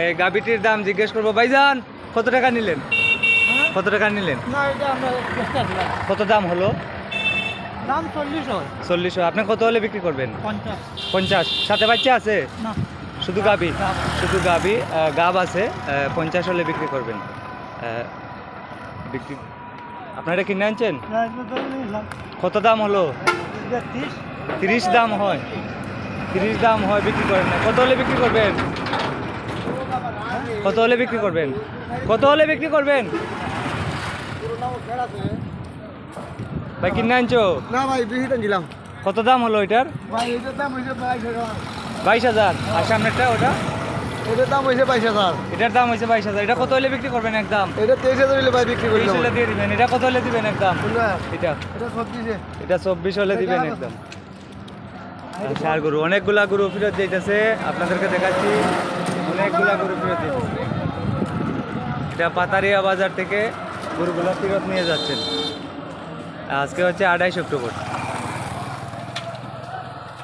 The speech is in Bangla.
এই গাবিটির দাম জিজ্ঞেস করব ভাইজান কত টাকা নিলেন? কত টাকা নিলেন? কত দাম হলো? দাম চল্লিশ চল্লিশশো আপনি কত হলে বিক্রি করবেন? পঞ্চাশ। সাথে বাচ্চা আছে? শুধু গাবি শুধু গাবি আহ, গাব আছে পঞ্চাশ হলে বিক্রি করবেন। বিক্রি আপনারা কিনে আনছেন? কত দাম হলো? তিরিশ দাম হয়। তিরিশ দাম হয় বিক্রি করেন না। কত হলে বিক্রি করবেন? কত হলে বিক্রি করবেন? কত হলে বিক্রি করবেন? ভাই কিনে আনছো? না ভাই দিলাম কত দাম হলো এটার বাইশ হাজার। আর সামনেরটা ওটা? এটার দাম হয়েছে বাইশ হাজার। এটার দাম হয়েছে বাইশ হাজার। এটা কত হলে বিক্রি করবেন একদম? এটা তেইশ হাজার হলে ভাই বিক্রি হলে দিয়ে দিবেন। এটা কত হলে দিবেন একদম? এটা এটা? চব্বিশ হলে দিবেন একদম। সার গরু অনেকগুলা গরু ফিরত দিতেছে আপনাদেরকে দেখাচ্ছি। অনেকগুলা গরু এটা পাতারিয়া বাজার থেকে গুরুগুলা ফেরত নিয়ে যাচ্ছেন। আজকে হচ্ছে আঠাইশ অক্টোবর।